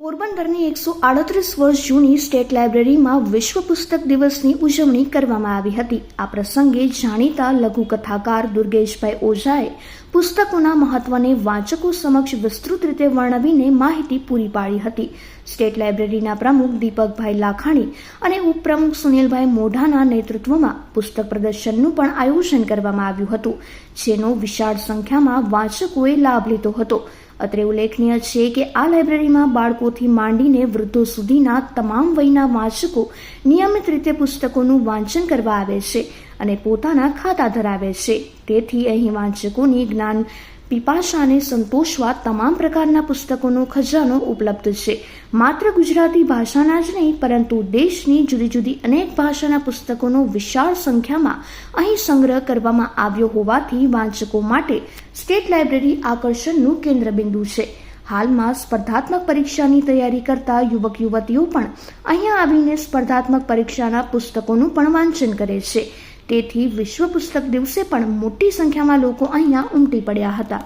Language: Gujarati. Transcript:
પોરબંદરની એકસો આડત્રીસ વર્ષ જૂની સ્ટેટ લાઇબ્રેરીમાં વિશ્વ પુસ્તક દિવસની ઉજવણી કરવામાં આવી હતી. આ પ્રસંગે જાણીતા લઘુકથાકાર દુર્ગેશભાઈ ઓઝાએ પુસ્તકોના મહત્વને વાંચકો સમક્ષ વિસ્તૃત રીતે વર્ણવીને માહિતી પૂરી પાડી હતી. સ્ટેટ લાઇબ્રેરીના પ્રમુખ દીપકભાઈ લાખાણી અને ઉપપ્રમુખ સુનિલભાઈ મોઢાના નેતૃત્વમાં પુસ્તક પ્રદર્શનનું પણ આયોજન કરવામાં આવ્યું હતું, જેનો વિશાળ સંખ્યામાં વાંચકોએ લાભ લીધો હતો. અત્રે ઉલ્લેખનીય છે કે આ લાઇબ્રેરીમાં બાળકોથી માંડીને વૃદ્ધો સુધીના તમામ વયના વાંચકો નિયમિત રીતે પુસ્તકોનું વાંચન કરવા આવે છે અને પોતાના ખાતા ધરાવે છે. તેથી અહીં વાંચકોની જ્ઞાન પીપાશાને સંતોષવા તમામ પ્રકારના પુસ્તકોનો ખજાનો ઉપલબ્ધ છે. માત્ર ગુજરાતી ભાષાના જ નહીં, પરંતુ દેશની જુદી જુદી અનેક ભાષાના પુસ્તકોનો વિશાળ સંખ્યામાં અહીં સંગ્રહ કરવામાં આવ્યો હોવાથી વાંચકો માટે સ્ટેટ લાઇબ્રેરી આકર્ષણનું કેન્દ્રબિંદુ છે. હાલમાં સ્પર્ધાત્મક પરીક્ષાની તૈયારી કરતા યુવક યુવતીઓ પણ અહીંયા આવીને સ્પર્ધાત્મક પરીક્ષાના પુસ્તકોનું પણ વાંચન કરે છે. તેથી વિશ્વ પુસ્તક દિવસે પણ મોટી સંખ્યામાં લોકો અહીંયા ઉમટી પડ્યા હતા.